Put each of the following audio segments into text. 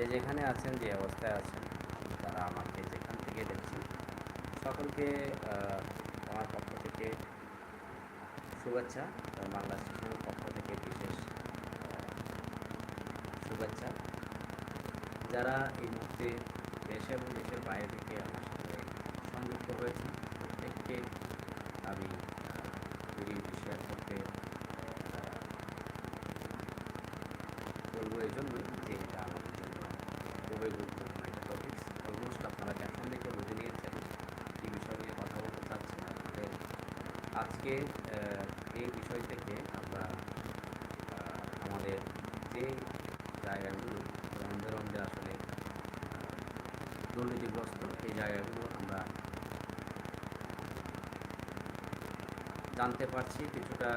যে যেখানে আছেন, যে অবস্থায় আছেন, তারা আমাকে যেখান থেকে দেখছেন, সকলকে আমার পক্ষ থেকে শুভেচ্ছা বাংলা স্টেশনের পক্ষ থেকে বিশেষ শুভেচ্ছা। যারা এই মুহূর্তে দেশ এবং দেশের বাইরে থেকে আমার সাথে সংযুক্ত হয়েছেন, প্রত্যেককে আমি ভিডিওটি শেয়ার করতে আহ, বলব এই জন্যই যে এটা আমাদের জন্য খুবই গুরুত্বপূর্ণ একটা টপিক অলমোস্ট আপনারা ক্যাপশন দেখে বুঝে নিয়েছেন, কী বিষয় নিয়ে কথা বলতে চাচ্ছি আপনাদের আজকে এই বিষয় থেকে আমরা আমাদের যে জায়গাগুলো রন্ধে রন্ধে আসলে দুর্নীতিগ্রস্ত এই জায়গাগুলো আমরা জানতে পারছি, কিছুটা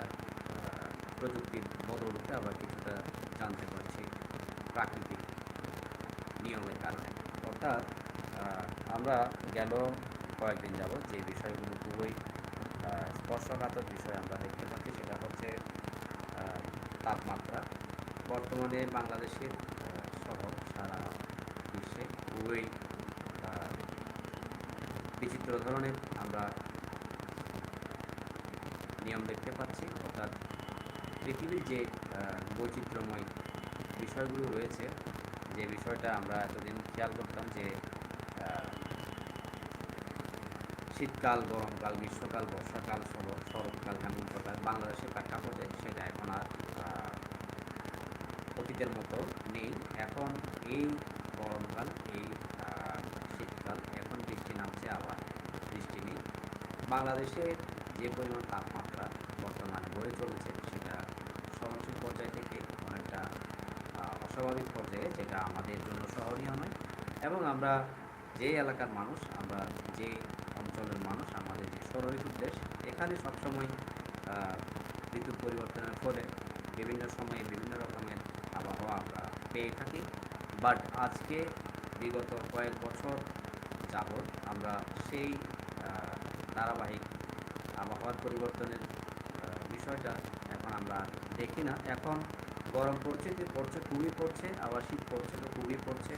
প্রযুক্তির বদলতে আবার কিছুটা জানতে পারছি, প্রাকৃতিক নিয়মের কারণে। অর্থাৎ আমরা গেল কয়েকদিন যাব যে বিষয়গুলো খুবই স্পর্শকাতর বিষয় আমরা দেখতে পাচ্ছি সেটা হচ্ছে তাপমাত্রা। বর্তমানে বাংলাদেশের সহ সারা বিশ্বে খুবই বিচিত্র ধরনের আমরা নিয়ম দেখতে পাচ্ছি। অর্থাৎ পৃথিবীর যে বৈচিত্র্যময় বিষয়গুলো রয়েছে যে বিষয়টা আমরা এতদিন খেয়াল করতাম যে শীতকাল, গরমকাল, গ্রীষ্মকাল, বর্ষাকাল শর- শরৎকাল হেমন্তকাল বাংলাদেশের প্রেক্ষাপটে সেটা এখন আর অতীতের মতো নেই। এখন এই গরমকাল, এই শীতকাল, এখন বৃষ্টি নামছে আবার বৃষ্টি নেই। বাংলাদেশে যে পরিমাণ তাপমাত্রা বর্তমানে বয়ে চলেছে সেটা সহনশীল পর্যায় থেকে অনেকটা আহ, অস্বাভাবিক পর্যায়ে যেটা আমাদের জন্য সহনীয় নয়। এবং আমরা যে এলাকার মানুষ, আমরা যে অঞ্চলের মানুষ, আমাদের যে ষড়ঋতুর দেশ এখানে সবসময় ঋতু পরিবর্তনের ফলে বিভিন্ন সময়ে বিভিন্ন রকমের আবহাওয়া আমরা পেয়ে থাকি। বাট আজকে বিগত কয়েক বছর যাবৎ আমরা সেই ধারাবাহিক আবহাওয়ার পরিবর্তনের বিষয়টা এখন আমরা দেখি না। এখন গরম পড়ছে, যে পড়ছে, খুবই পড়ছে, আবার শীত পড়ছে, তো খুবই পড়ছে।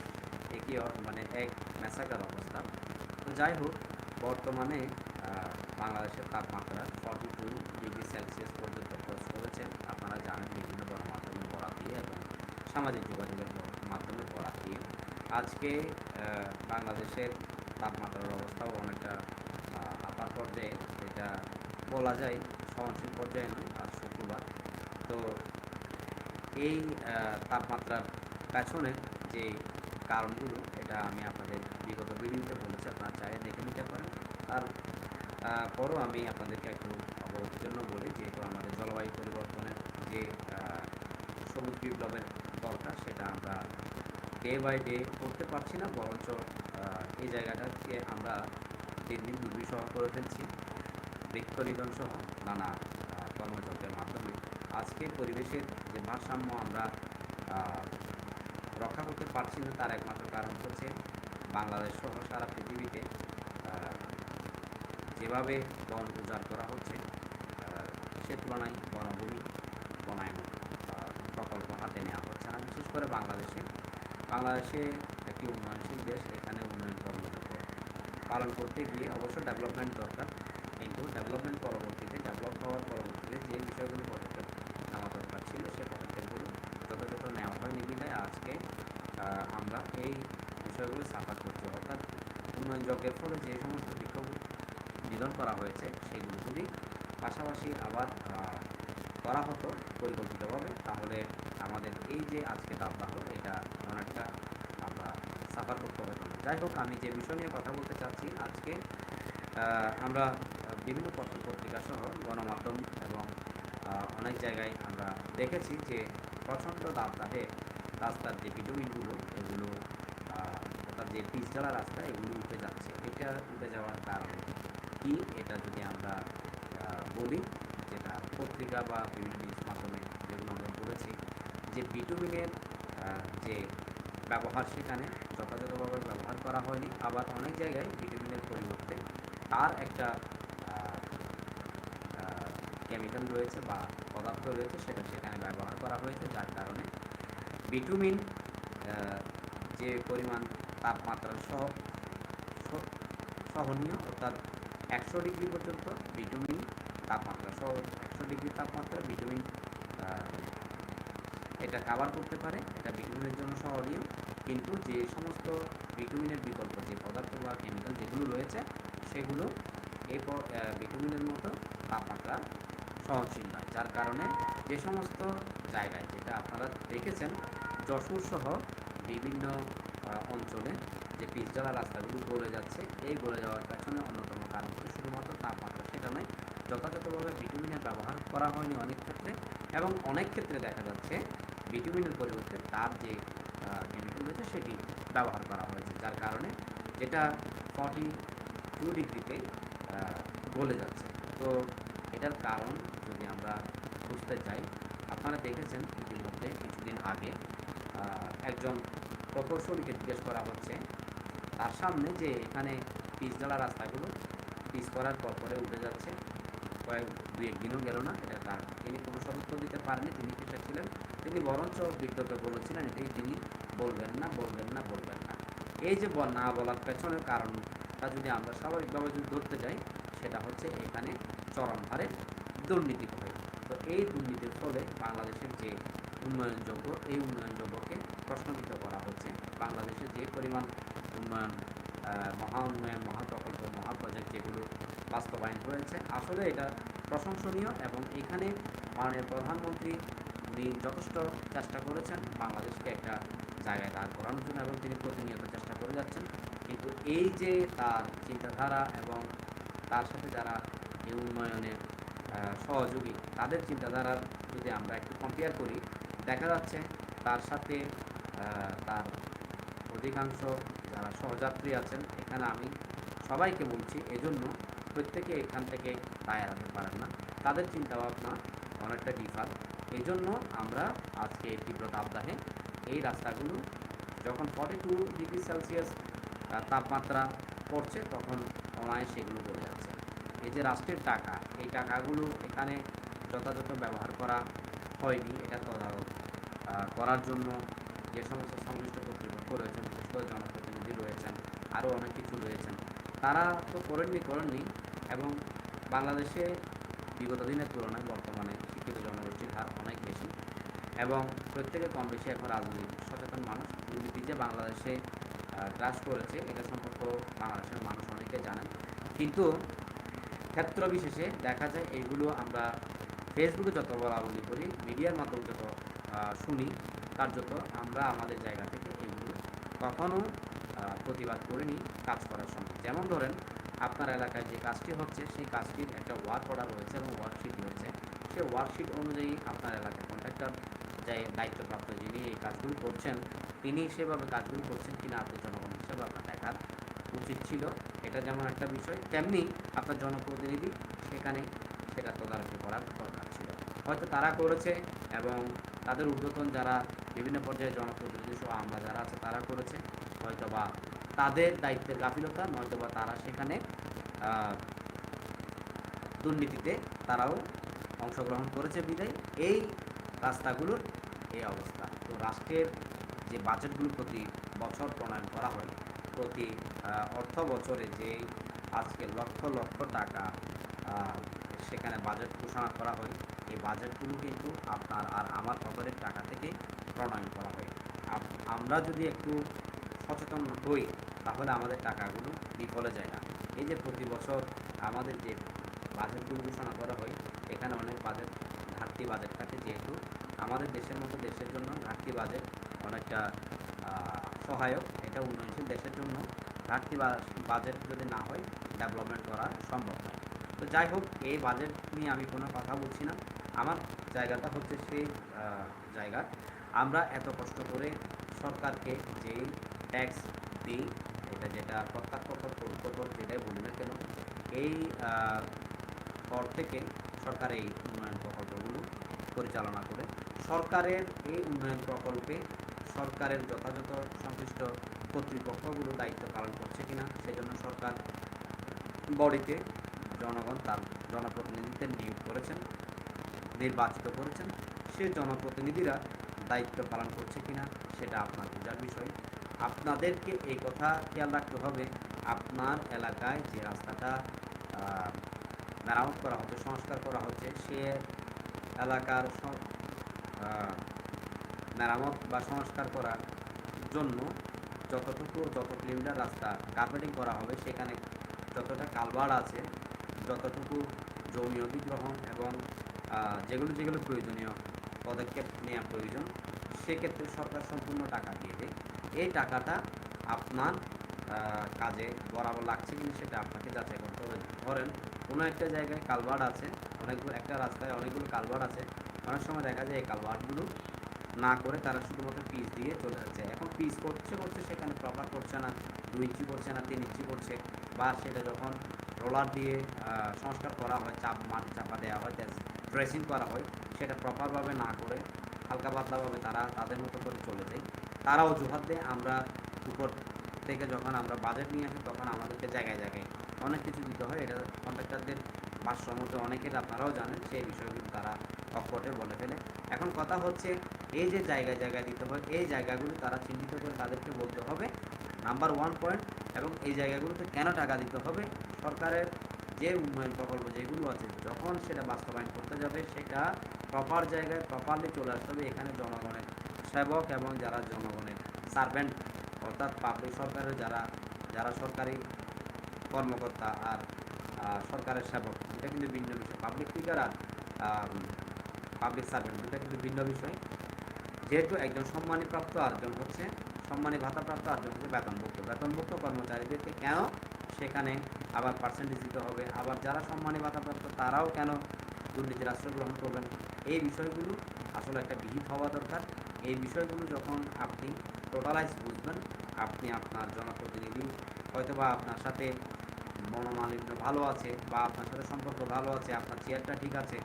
একই মানে এক মেসাকার অবস্থা। তো যাই হোক, বর্তমানে বাংলাদেশের তাপমাত্রা ফর্টি টু ডিগ্রি সেলসিয়াস পর্যন্ত খরচ করেছে। আপনারা জানেন বিভিন্ন গণমাধ্যমের বরাত দিয়ে এবং সামাজিক যোগাযোগের মাধ্যমে বরাত দিয়ে। আজকে বাংলাদেশের তাপমাত্রার অবস্থাও অনেকটা আপার পর্যায়ে। যেটা বলা যায় সহনশীল পর্যায়ে নয় এই তাপমাত্রার পেছনে যে কারণগুলো, এটা আমি আপনাদের বিগত ভিডিওতে বলেছি, আপনারা চাইলে দেখে নিতে পারেন। তার পরও আমি আপনাদেরকে একটু অবগতির জন্য বলি যেহেতু আমাদের জলবায়ু পরিবর্তনের যে সবুজ বিপ্লবের দরকার, সেটা আমরা ডে বাই ডে করতে পারছি না, বরঞ্চ এই জায়গাটাকে আমরা দিন দিন দুর্বিষহ করে ফেলছি। বৃক্ষনিধন সহ নানা কর্মযজ্ঞের মাধ্যমে। আজকে পরিবেশের যে ভারসাম্য আমরা রক্ষা করতে পারছি না, তার একমাত্র কারণ হচ্ছে বাংলাদেশ সহ সারা পৃথিবীতে যেভাবে বন উজাড় করা হচ্ছে সে তুলনায় বনভূমি বনায়ন প্রকল্প হাতে নেওয়া হচ্ছে না। বিশেষ করে বাংলাদেশে। বাংলাদেশে একটি উন্নয়নশীল দেশ, এখানে উন্নয়ন কর্মযজ্ঞ পালন করতে গিয়ে অবশ্য ডেভেলপমেন্ট দরকার। কিন্তু ডেভেলপমেন্ট পরবর্তীতে ডেভেলপ হওয়ার পরবর্তীতে যে বিষয়গুলো পদক্ষেপ নেওয়া দরকার ছিল সে পদক্ষেপগুলো যথাযথ নেওয়া হয়নি বিধায় আজকে আহ, আমরা এই বিষয়গুলো সাফার করছি অর্থাৎ উন্নয়ন যজ্ঞের ফলে যে সমস্ত বিক্ষোভ নিধন করা হয়েছে, সেগুলো যদি পাশাপাশি আবার করা হতো পরিকল্পিতভাবে, তাহলে আমাদের এই যে আজকে দাবদাহ, এটা অনেকটা আমরা সাফার করতে না। যাই হোক, আমি যে বিষয় নিয়ে কথা বলতে চাচ্ছি, আজকে আমরা বিভিন্ন পত্র পত্রিকা সহ গণমাধ্যম এবং অনেক জায়গায় আমরা দেখেছি যে প্রচণ্ড দাবদাহে রাস্তার যে ভিটামিনগুলো এগুলো যে পিচ ঢালা রাস্তা, এগুলো উঠে যাচ্ছে। এটা উঠে যাওয়ার কারণ কি? এটা যদি আমরা বলি, যেটা পত্রিকা বা বিভিন্ন নিউজ মাধ্যমে যেগুলো আমরা পড়েছি যে ভিটামিনের যে ব্যবহার সেখানে যথাযথভাবে ব্যবহার করা হয়নি, আবার অনেক জায়গায় ভিটামিনের পরিবর্তে তার একটা কেমিক্যাল রয়েছে বা পদার্থ রয়েছে, সেটা সেখানে ব্যবহার করা হয়েছে। যার কারণে ভিটামিন যে পরিমাণ তাপমাত্রা সহ সহনীয়, অর্থাৎ একশো ডিগ্রি পর্যন্ত ভিটামিন, তাপমাত্রা সহ একশো ডিগ্রি তাপমাত্রা ভিটামিন এটা কাভার করতে পারে। এটা ভিটামিনের জন্য সহনীয়। কিন্তু যে সমস্ত ভিটামিনের বিকল্প, যে পদার্থ বা কেমিক্যাল যেগুলো রয়েছে, সেগুলো এই ভিটামিনের মতো তাপমাত্রা সহনশীল নয়। যার কারণে যে সমস্ত জায়গায়, যেটা আপনারা দেখেছেন, যশোর সহ বিভিন্ন অঞ্চলে যে পিচডালা রাস্তাগুলো গলে যাচ্ছে, এই গলে যাওয়ার পেছনে অন্যতম কারণ হচ্ছে শুধুমাত্র তাপমাত্রা, সেটা নয়, যথাযথভাবে ভিটামিনের ব্যবহার করা হয়নি অনেক ক্ষেত্রে এবং অনেক ক্ষেত্রে দেখা যাচ্ছে ভিটামিনের পরিবর্তে তার যে কেমিক্যাল রয়েছে সেটি ব্যবহার করা হয়েছে, যার কারণে যেটা ফর্টি টু ডিগ্রিতে গলে যাচ্ছে। তো এটার কারণ যদি আমরা বুঝতে চাই, আপনারা দেখেছেন ইতিমধ্যে কিছুদিন আগে একজন প্রকৌশলীকে জিজ্ঞেস করা হচ্ছে, তার সামনে যে এখানে পিচ রাস্তাগুলো, পিচ করার পর পরে উঠে যাচ্ছে, কয়েক দুই একদিনও গেল না, এটা তার, তিনি কোনো সদুত্তর দিতে পারেনি তিনি কৃষক ছিলেন, তিনি বরঞ্চ বিজ্ঞতা বলেছিলেন, এটাই তিনি বলবেন না বলবেন না বলবেন না। এই যে না বলার পেছনের কারণটা যদি আমরা স্বাভাবিকভাবে যদি ধরতে যাই, সেটা হচ্ছে এখানে চরম হারে দুর্নীতি হয়। তো এই দুর্নীতির ফলে বাংলাদেশের যে উন্নয়নযোগ্য, এই উন্নয়নযোগ্যকে প্রশ্নবিদ্ধ করা হচ্ছে। বাংলাদেশের যে পরিমাণ উন্নয়ন মহা উন্নয়ন, মহা প্রকল্প, মহা প্রজেক্ট যেগুলো বাস্তবায়ন হয়েছে, আসলে এটা প্রশংসনীয় এবং এখানে মাননীয় প্রধানমন্ত্রী উনি যথেষ্ট চেষ্টা করেছেন বাংলাদেশকে একটা জায়গায় দাঁড় করানোর জন্য এবং তিনি প্রতিনিয়ত চেষ্টা করে যাচ্ছেন। কিন্তু এই যে তার চিন্তাধারা এবং তার সাথে যারা এই উন্নয়নে সহযোগী, তাদের চিন্তাধারার যদি আমরা একটু কম্পেয়ার করি, দেখা যাচ্ছে তার সাথে তার অধিকাংশ যারা সহযাত্রী আছেন, এখানে আমি সবাইকে বলছি, এজন্য প্রত্যেকে এখান থেকে পায়ে এড়াতে পারেন না। তাদের চিন্তাভাবনা অনেকটা ডিফার এই জন্য আমরা আজকে এই তীব্র তাপদাহে এই রাস্তাগুলো যখন ফর্টি টু ডিগ্রি সেলসিয়াস তাপমাত্রা পড়ছে, তখন অনায় সেগুলো বলে যাচ্ছে। এই যে রাষ্ট্রের টাকা, এই টাকাগুলো এখানে যথাযথ ব্যবহার করা হয়নি। এটা তদারক করার জন্য যে সমস্ত সংশ্লিষ্ট কর্তৃপক্ষ রয়েছেন, বিশেষ করে জনপ্রতিনিধি রয়েছেন, আরও অনেক কিছু রয়েছেন, তারা তো করেননি করেননি এবং বাংলাদেশে বিগত দিনের তুলনায় বর্তমানে শিক্ষিত জনগোষ্ঠীর হার অনেক বেশি এবং প্রত্যেকে কম বেশি এখন রাজনৈতিক সচেতন মানুষ। দুর্নীতি যে বাংলাদেশে গ্রাস করেছে, এটা সম্পর্কে বাংলাদেশের মানুষ অনেকে জানেন। কিন্তু ক্ষেত্র বিশেষে দেখা যায় এইগুলো আমরা ফেসবুকে যত বলা বলি করি, মিডিয়ার মাধ্যমে যত শুনি কার্যত আমরা আমাদের জায়গা থেকে এগুলো কখনো প্রতিবাদ করিনি, কাজ করার সময়। যেমন ধরেন, আপনার এলাকায় যে কাজটি হচ্ছে, সেই কাজটির একটা ওয়ার্ক অর্ডার রয়েছে এবং ওয়ার্কশিট রয়েছে। সেই ওয়ার্কশিট অনুযায়ী আপনার এলাকার কন্ট্রাক্টর যে দায়িত্বপ্রাপ্ত যিনি এই কাজগুলো করছেন, তিনি সেভাবে কাজগুলো করছেন কিনা আপনি জনগণ হিসেবে আপনার দেখার উচিত ছিল। এটা যেমন একটা বিষয়, তেমনি আপনার জনপ্রতিনিধি সেখানে সেটা তদারকি করার দরকার ছিল। হয়তো তারা করেছে এবং তাদের ঊর্ধ্বতন যারা বিভিন্ন পর্যায়ে জনপ্রতিনিধি সহ আমরা যারা আছে, তারা করেছে। হয়তো বা তাদের দায়িত্বের গাফিলতা নয়তো বা তারা সেখানে দুর্নীতিতে তারাও অংশগ্রহণ করেছে বিদায়। এই রাস্তাগুলোর এই অবস্থা। তো রাষ্ট্রের যে বাজেটগুলো প্রতি বছর প্রণয়ন করা হয়, প্রতি অর্থ বছরে যে আজকে লক্ষ লক্ষ টাকা সেখানে বাজেট ঘোষণা করা হয় এই বাজেটগুলো কিন্তু আপনার আর আমার পকেটের টাকা থেকে প্রণয়ন করা হয়। আমরা যদি একটু সচেতন হই, তাহলে আমাদের টাকাগুলো বিফলে যায় না। এই যে প্রতি বছর আমাদের যে বাজেটগুলো ঘোষণা করা হয়, এখানে অনেক বাজেট ঘাটতি বাজেট থাকে যেহেতু আমাদের দেশের মতো দেশের জন্য ঘাটতি বাজেট অনেকটা সহায়ক। এটা উন্নয়নশীল দেশের জন্য ঘাটতি বাজেট যদি না হয় ডেভেলপমেন্ট করা সম্ভব নয়। তো যাই হোক, এই বাজেট নিয়ে আমি কোনো কথা বলছি না। আমার জায়গাটা হচ্ছে সেই জায়গা। আমরা এত কষ্ট করে সরকারকে যেই ট্যাক্স দিই, এটা যেটা প্রত্যক্ষ যেটাই বলি না কেন, এই কর থেকে সরকার এই উন্নয়ন প্রকল্পগুলো পরিচালনা করে। সরকারের এই উন্নয়ন প্রকল্পে সরকারের যথাযথ সংশ্লিষ্ট কর্তৃপক্ষগুলো দায়িত্ব পালন করছে কিনা, সেজন্য সরকার বডিতে জনগণ তার জনপ্রতিনিধিদের নিয়োগ করেছেন। নির্বাচিত করেছেন, সে জনপ্রতিনিধিরা দায়িত্ব পালন করছে কিনা সেটা আপনার বোঝার বিষয়। আপনাদেরকে এই কথা খেয়াল রাখতে হবে, আপনার এলাকায় যে রাস্তাটা মেরামত করা হচ্ছে, সংস্কার করা হচ্ছে, সে এলাকার মেরামত বা সংস্কার করার জন্য যতটুকু, যত কিলোমিটার রাস্তা কার্পেটিং করা হবে, সেখানে যতটা কালভার আছে, যতটুকু জমি অধিগ্রহণ এবং যেগুলো যেগুলো প্রয়োজনীয় পদক্ষেপ নেওয়া প্রয়োজন, সেক্ষেত্রে সরকার সম্পূর্ণ টাকা দিয়ে দেয়। এই টাকাটা আপনার কাজে বরাবর লাগছে কিনা সেটা আপনাকে যাচাই করতে হবে। ধরেন, কোনো একটা জায়গায় কালভার্ট আছে, অনেকগুলো, একটা রাস্তায় অনেকগুলো কালভার্ট আছে। অনেক সময় দেখা যায় এই কালভার্টগুলো না করে তারা শুধুমাত্র পিস দিয়ে চলে যাচ্ছে। এখন পিস করছে করছে, সেখানে প্রপার করছে না, দুই ইঞ্চি করছে না, তিন ইঞ্চি করছে বা সেটা যখন রোলার দিয়ে সংস্কার করা হয়, চাপ, মাটি চাপা দেওয়া হয় ড্রেসিং করা হয়, সেটা প্রপারভাবে না করে, হালকা পাতলাভাবে তারা তাদের মতো করে চলে যায়। তারাও অজুহাত দেয়, আমরা উপর থেকে যখন আমরা বাজেট নিয়ে আসি, তখন আমাদেরকে জায়গায় জায়গায় অনেক কিছু দিতে হয়। এটা কন্ট্রাক্টরদের ভাষ্য মতো অনেকের, আপনারাও জানেন, সেই বিষয়গুলো তারা অকপটে বলে ফেলে। এখন কথা হচ্ছে, এই যে জায়গায় জায়গায় দিতে হয়, এই জায়গাগুলো তারা চিহ্নিত করে তাদেরকে বলতে হবে নাম্বার ওয়ান পয়েন্ট এবং এই জায়গাগুলোতে কেন টাকা দিতে হবে? সরকারের যে উন্নয়ন প্রকল্প যেগুলো আছে, যখন সেটা বাস্তবায়ন করতে যাবে, সেটা প্রপার জায়গায় প্রপারলি চলে আসতে হবে। এখানে জনগণের সেবক এবং যারা জনগণের সার্ভেন্ট অর্থাৎ পাবলিক সরকারের যারা যারা সরকারি কর্মকর্তা আর সরকারের সেবক, এটা কিন্তু ভিন্ন বিষয়। পাবলিক ফিগার আর পাবলিক সার্ভেন্ট দুটা কিন্তু ভিন্ন বিষয়। যেহেতু একজন সম্মানী প্রাপ্ত আরেকজন হচ্ছে সম্মানী ভাতাপ্রাপ্ত আরেকজন হচ্ছে বেতনভুক্ত। বেতনভুক্ত কর্মচারীদেরকে কেন সেখানে আবার পার্সেন্টেজ দিতে হবে। আবার যারা সম্মানী ভাতাপ্রাপ্ত, তারাও কেন দুর্নীতির আশ্রয় গ্রহণ করবেন? এই বিষয়গুলো আসলে একটা বিহিত হওয়া দরকার। এই বিষয়গুলো যখন আপনি টোটালাইজ বুঝবেন, আপনি আপনার জনপ্রতিনিধি হয়তোবা আপনার সাথে মনোমালিন্য ভালো আছে বা আপনার সাথে সম্পর্ক ভালো আছে, আপনার চেয়ারটা ঠিক আছে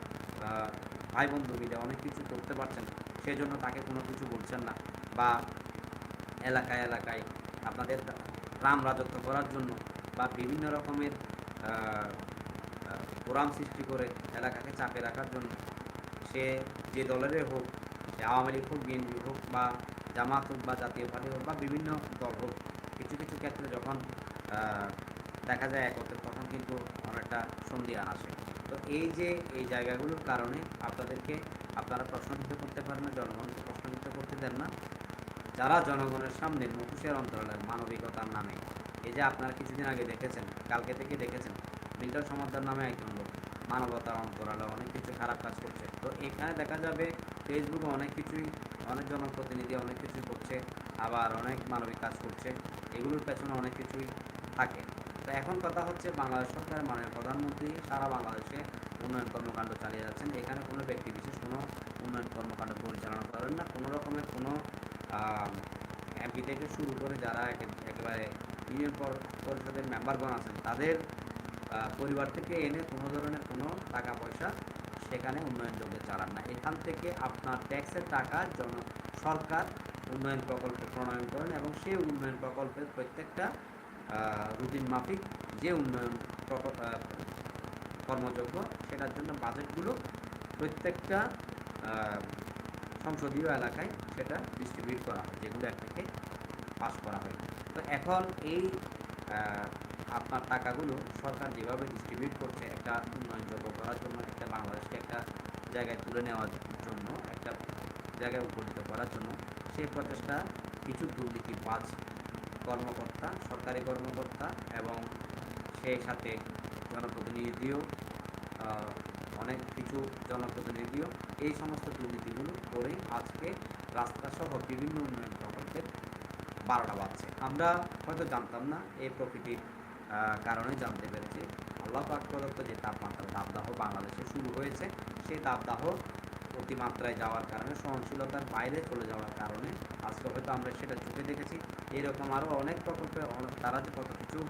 ভাই বন্ধু মিলে অনেক কিছু করতে পারছেন, সেজন্য তাকে কোনো কিছু বলছেন না। বা এলাকায় এলাকায় আপনাদের রাম রাজত্ব করার জন্য বা বিভিন্ন রকমের ফোরাম সৃষ্টি করে এলাকাকে চাপে রাখার জন্য সে যে দলেরই হোক, সে আওয়ামী লীগ হোক, বিএনপি হোক বা জামাত হোক বা জাতীয় পার্টি হোক বা বিভিন্ন দল হোক, কিছু কিছু ক্ষেত্রে যখন দেখা যায় একত্রে, তখন কিন্তু অনেকটা সন্ধিয়া আসে। তো এই যে এই জায়গাগুলোর কারণে আপনাদেরকে, আপনারা প্রশ্নবিদ্ধ করতে পারেন না, জনগণকে প্রশ্নবিদ্ধ করতে দেন না। যারা জনগণের সামনে মুখোশের অন্তরালের মানবিকতার নামে এই যে আপনারা কিছুদিন আগে দেখেছেন, কালকে থেকে দেখেছেন, মিল্টন সমাদার নামে একজন লোক মানবতার অন্তরালে অনেক কিছু খারাপ কাজ করছে। তো এখানে দেখা যাবে ফেসবুকে অনেক কিছুই, অনেক জনপ্রতিনিধি অনেক কিছুই করছে, আবার অনেক মানবিক কাজ করছে, এগুলোর পেছনে অনেক কিছুই থাকে। তো এখন কথা হচ্ছে বাংলাদেশ সরকারের মাননীয় প্রধানমন্ত্রী সারা বাংলাদেশে উন্নয়ন কর্মকাণ্ড চালিয়ে যাচ্ছেন। এখানে কোনো ব্যক্তি বিশেষ কোনো উন্নয়ন কর্মকাণ্ড পরিচালনা করেন না। কোনো রকমের কোনো এমপি থেকে শুরু করে যারা একেবারে ইউনিয়ন পর- পরিষদের মেম্বারগণ আছেন, তাদের পরিবার থেকে এনে কোনো ধরনের কোনো টাকা পয়সা সেখানে উন্নয়ন যোগ্যে চালান না। এখান থেকে আপনার ট্যাক্সের টাকা জন, সরকার উন্নয়ন প্রকল্প প্রণয়ন করেন এবং সেই উন্নয়ন প্রকল্পের প্রত্যেকটা রুটিন মাফিক যে উন্নয়ন কর্মযোগ্য সেটার জন্য বাজেটগুলো প্রত্যেকটা সংসদীয় এলাকায় সেটা ডিস্ট্রিবিউট করা হয়। যেগুলো এক থেকে পাস করা হয়। তো এখন এই আপনার টাকাগুলো সরকার যেভাবে ডিস্ট্রিবিউট করছে একটা উন্নয়নযোগ্য করার জন্য, একটা বাংলাদেশকে একটা জায়গায় তুলে নেওয়ার জন্য, একটা জায়গায় উপনীত করার জন্য, সেই প্রচেষ্টা কিছু দুর্নীতি দুর্নীতিবাজ কর্মকর্তা, সরকারি কর্মকর্তা এবং সেই সাথে জনপ্রতিনিধিও অনেক কিছু জনপ্রতিনিধিও, এই সমস্ত দুর্নীতিগুলো করে আজকে রাস্তাসহ বিভিন্ন উন্নয়ন প্রকল্পের বারোটা বাজছে। আমরা হয়তো জানতাম না এই প্রকৃতির কারণে জানতে পেরেছি। আল্লাহ পাক প্রদত্ত যে তাপমাত্রা দাবদাহ বাংলাদেশে শুরু হয়েছে সেই দাবদাহ অতিমাত্রায় যাওয়ার কারণে, সহনশীলতার বাইরে চলে যাওয়ার কারণে আজকে হয়তো আমরা সেটা চোখে দেখেছি। এরকম আরও অনেক প্রকল্পে, অনেক- তারা যে কত কিছু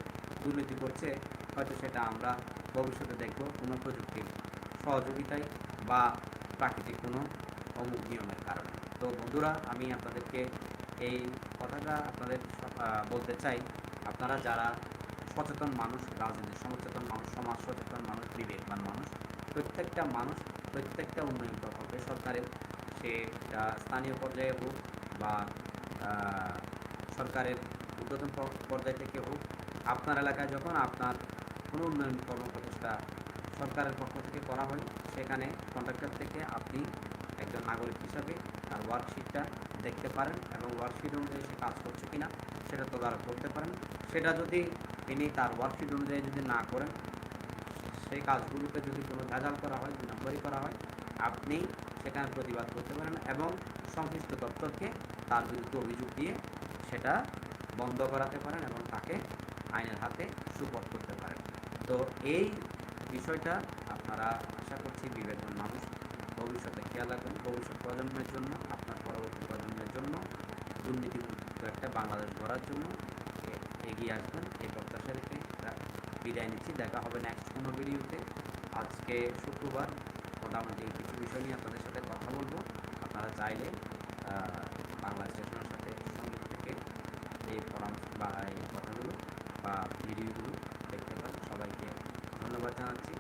দুর্নীতি করছে, হয়তো সেটা আমরা ভবিষ্যতে দেখব কোনো প্রযুক্তির সহযোগিতায় বা প্রাকৃতিক কোনো অমুক নিয়মের কারণে। তো বন্ধুরা, আমি আপনাদেরকে এই কথাটা আপনাদের বলতে চাই। আপনারা যারা সচেতন মানুষ, রাজনীতি সচেতন মানুষ, সমাজ সচেতন মানুষ, বিবেকবান মানুষ, প্রত্যেকটা মানুষ প্রত্যেকটা উন্নয়ন প্রকল্পে সরকারের সে স্থানীয় পর্যায়ে হোক বা সরকারের উদ্বোধন পর্যায় থেকে হোক, আপনার এলাকায় যখন আপনার কোনো উন্নয়ন কর্মপ্রচেষ্টা সরকারের পক্ষ থেকে করা হয়, সেখানে কন্ট্রাক্টর থেকে আপনি একজন নাগরিক হিসাবে তার ওয়ার্কশিটটা দেখতে পারেন এবং ওয়ার্কশিট অনুযায়ী সে কাজ করছে কিনা সেটা তদারক করতে পারেন। সেটা যদি তিনি তার ওয়ার্কশিট অনুযায়ী যদি না করেন সেই কাজগুলোকে যদি কোনো ভেজাল করা হয়, দুই নম্বরই করা হয়, আপনি সেখানে প্রতিবাদ করতে পারেন এবং সংশ্লিষ্ট দপ্তরকে তার বিরুদ্ধে অভিযোগ দিয়ে সেটা বন্ধ করাতে পারেন এবং তাকে আইনের হাতে সুপথ করতে পারেন। তো এই বিষয়টা আপনারা আশা করছি ভবিষ্যতে খেয়াল রাখবেন ভবিষ্যৎ প্রজন্মের জন্য, আপনার পরবর্তী প্রজন্মের জন্য, দুর্নীতিমুক্ত একটা বাংলাদেশ গড়ার জন্য এগিয়ে আসবেন। এই প্রত্যাশা রেখে বিদায় নিচ্ছি। দেখা হবে নেক্সট কোনো ভিডিওতে। আজকে শুক্রবার। মোটামুটি কিছু বিষয় নিয়ে আপনাদের সাথে কথা বলব। আপনারা চাইলে বাংলা স্টেশনের সাথে সঙ্গে থেকে এই পরামর্শ বা এই কথাগুলো বা ভিডিওগুলো দেখতে পারেন। সবাইকে ধন্যবাদ জানাচ্ছি।